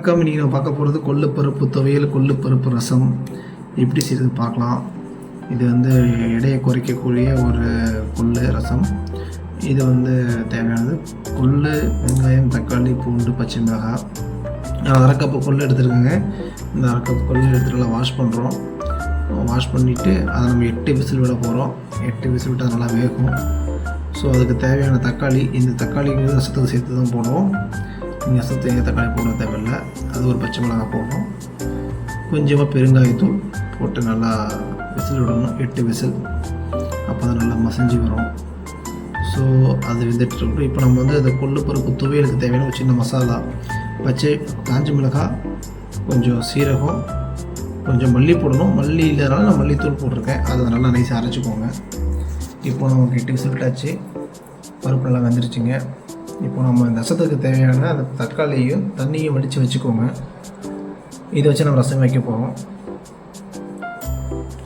வணக்கம் இன்றைக்கி நம்ம பார்க்க போகிறது கொள்ளுப்பருப்பு துவையல் கொள்ளுப்பருப்பு ரசம். எப்படி செய்கிறது பார்க்கலாம். இது வந்து எடையை குறைக்கக்கூடிய ஒரு கொள்ளு ரசம். இது வந்து தேவையானது. கொள்ளு வெங்காயம் தக்காளி பூண்டு பச்சை மிளகாய் நான் அரை கப்பு கொள்ளு எடுத்துருக்கேங்க. இந்த அரை கப்பு கொள்ளு எடுத்துட்டு நல்லா வாஷ் பண்ணுறோம் வாஷ் பண்ணிவிட்டு அதை நம்ம எட்டு விசில் விட போகிறோம் எட்டு விசில் விட்டு நல்லா வேகும். ஸோ அதுக்கு தேவையான தக்காளி இந்த தக்காளி ரசத்துக்கு சேர்த்து தான் போடுவோம். நீங்கள் ரசத்துக்கு தேங்காய் தக்காளி போட தேவையில்லை. அது ஒரு பச்சை மிளகாய் போடணும். கொஞ்சமாக பெருங்காயத்தூள் போட்டு நல்லா விசில் விடணும். எட்டு விசில். அப்போ தான் நல்லா மசஞ்சு வரும். ஸோ அது வெந்துட்டு இப்போ நம்ம வந்து அந்த கொள்ளு பருப்பு துவையலுக்கு தேவையான ஒரு சின்ன மசாலா. பச்சை காஞ்சி மிளகாய் கொஞ்சம் சீரகம் கொஞ்சம் மல்லி போடணும். மல்லி இல்லாதனால நான் மல்லித்தூள் போட்டிருக்கேன். அதை நல்லா நைஸாக அரைச்சிக்கோங்க. இப்போ நமக்கு எட்டு விசில் விட்டாச்சு. பருப்பு நல்லா வெந்துருச்சுங்க. இப்போ நம்ம ரசத்துக்கு தேவையான அந்த தக்காளியும் தண்ணியும் வடித்து வச்சுக்கோங்க. இதை வச்சு நம்ம ரசம் வைக்க போகிறோம்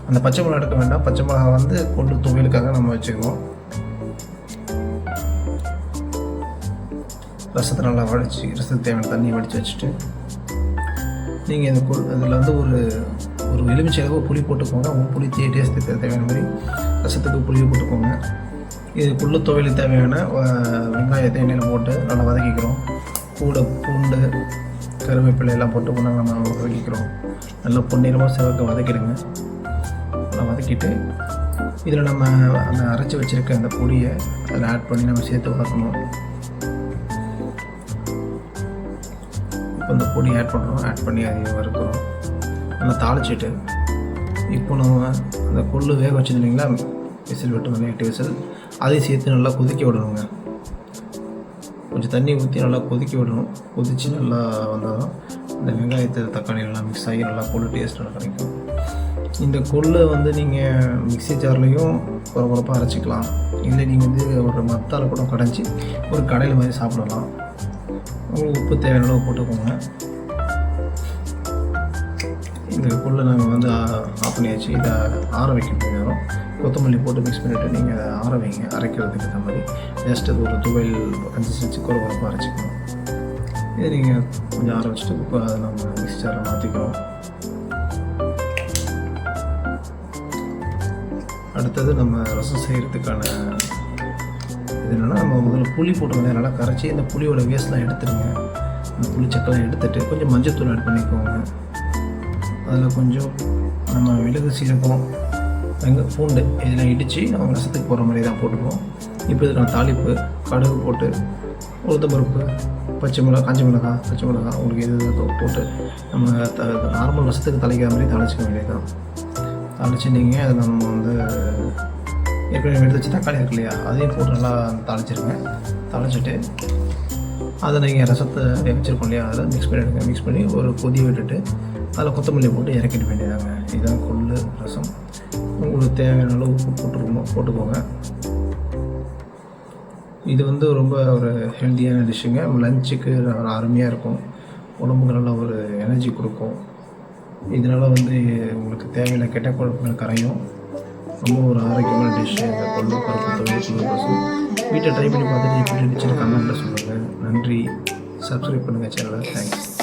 அந்த பச்சை மிளகா எடுக்க வேண்டாம். பச்சை மிளகா வந்து கொண்டு துவையலுக்காக நம்ம வச்சுக்குவோம். ரசத்தை நல்லா வடித்து ரசத்துக்கு தேவையான தண்ணியை வடித்து வச்சுட்டு நீங்கள் இந்த கொள் அதில் வந்து ஒரு ஒரு எலுமிச்சை அளவு புளி போட்டுக்கோங்க. உங்கள் புளி டேஸ்ட்டுக்கு தேவையான மாதிரி ரசத்துக்கு புளியை போட்டுக்கோங்க. இது புல்லு துவையலுக்கு தேவையான வெங்காயத்தை எண்ணெயில் போட்டு நல்லா வதக்கிக்கிறோம். கூட பூண்டு கருவேப்பிலை எல்லாம் போட்டு ஒன்றா நம்ம வதக்கிக்கிறோம். நல்லா பொன்னிறமாக சிவக்க வதக்கிடுங்க. நல்லா வதக்கிட்டு இதில் நம்ம அந்த அரைச்சி வச்சுருக்க அந்த பொடியை அதில் ஆட் பண்ணி நம்ம சேர்த்து வதக்கணும். இப்போ இந்த பொடி ஆட் பண்ணுறோம் ஆட் பண்ணி அதையும் வறுக்கிறோம். நல்லா தாளிச்சிட்டு இப்போ நம்ம அந்த கொள்ளு வேக வச்சுருந்தீங்களா இல்லைங்களா? விசில் விட்டு எட்டு விசில். அதையும் சேர்த்து நல்லா கொதிக்க விடணுங்க. கொஞ்சம் தண்ணி ஊற்றி நல்லா கொதிக்க விடணும். கொதித்து நல்லா வந்தால் தான் இந்த வெங்காயத்தை தக்காளி எல்லாம் மிக்ஸ் ஆகி நல்லா கொள்ளு டேஸ்ட் நல்லா கிடைக்கும். இந்த கொள்ளை வந்து நீங்கள் மிக்ஸி ஜார்லேயும் குறை அரைச்சிக்கலாம். இல்லை நீங்கள் வந்து ஒரு மத்தால் கூட கடைஞ்சி ஒரு கடையில் மாதிரி சாப்பிடலாம். உங்களுக்கு உப்பு தேவையான அளவு போட்டுக்கோங்க. இந்த கொள்ளை நாங்கள் வந்து ஆஃப் பண்ணியாச்சு இதை ஆற வைக்க நேரம் கொத்தமல்லி போட்டு மிக்ஸ் பண்ணிவிட்டு நீங்கள் ஆற வைங்க. அரைக்கிறதுக்கு ஏற்ற மாதிரி. ஜஸ்ட் அது ஒரு துவையல் அஞ்சு செஞ்சு குறை அரைச்சிக்கணும். இதை நீங்கள் கொஞ்சம் ஆற வச்சுட்டு இப்போ அதை நம்ம மிக்ஸி ஜாரில் மாற்றிக்கிறோம் அடுத்தது நம்ம ரசம் செய்கிறதுக்கான இது என்னென்னா நம்ம முதல்ல புளி போட்டு நல்லா கரைச்சி இந்த புளியோட வேஸ்ட்லாம் எடுத்துடுங்க. அந்த புளி சக்கெல்லாம் எடுத்துகிட்டு கொஞ்சம் மஞ்சத்தூள் ஆட் பண்ணிக்கோங்க. அதில் கொஞ்சம் நம்ம விலகு சீரகம் வெங்க பூண்டு இதெல்லாம் இடித்து நம்ம ரசத்துக்கு போடுற மாதிரி தான் போட்டுக்குவோம். இப்போ இதுக்கான தாளிப்பு கடுகு போட்டு உளுத்தம்பருப்பு பச்சை மிளகா காஞ்சி மிளகா பச்சை மிளகா உங்களுக்கு எது எது போட்டு நம்ம த நார்மல் ரசத்துக்கு தலைக்கிற மாதிரி தாளிச்சிக்க வேண்டியதுதான். தாளிச்சு நீங்கள் அதை நம்ம வந்து ஏற்கனவே எடுத்து வச்சு தக்காளி இருக்கு இல்லையா அதையும் போட்டு நல்லா தாளிச்சிருங்க. தாளிச்சிட்டு அதை நீங்கள் ரசத்தை வச்சுருக்கோம் இல்லையா அதில் மிக்ஸ் பண்ணிவிடுங்க மிக்ஸ் பண்ணி ஒரு கொதி விட்டுட்டு அதில் கொத்தமல்லி போட்டு இறக்கிட வேண்டியதாங்க இதுதான் கொள்ளு ரசம். தேவையான அளவு உப்பு போட்டுருக்கோம் போட்டுக்கோங்க. இது வந்து ரொம்ப ஒரு ஹெல்த்தியான டிஷ்ஷுங்க லஞ்சுக்கு அருமையாக இருக்கும். உடம்புக்கு நல்ல ஒரு எனர்ஜி கொடுக்கும். இதனால் வந்து உங்களுக்கு தேவையான கெட்ட குழப்பங்கள் கரையும். ரொம்ப ஒரு ஆரோக்கியமான டிஷ் இந்த கொள்ளு பருப்பு தொழில் வீட்டை ட்ரை பண்ணி பார்த்துட்டு எப்படி இருந்துச்சுன்னு கமெண்ட்டில் சொல்லுங்கள் நன்றி. சப்ஸ்கிரைப் பண்ணுங்கள் சேனலை தேங்க்ஸ்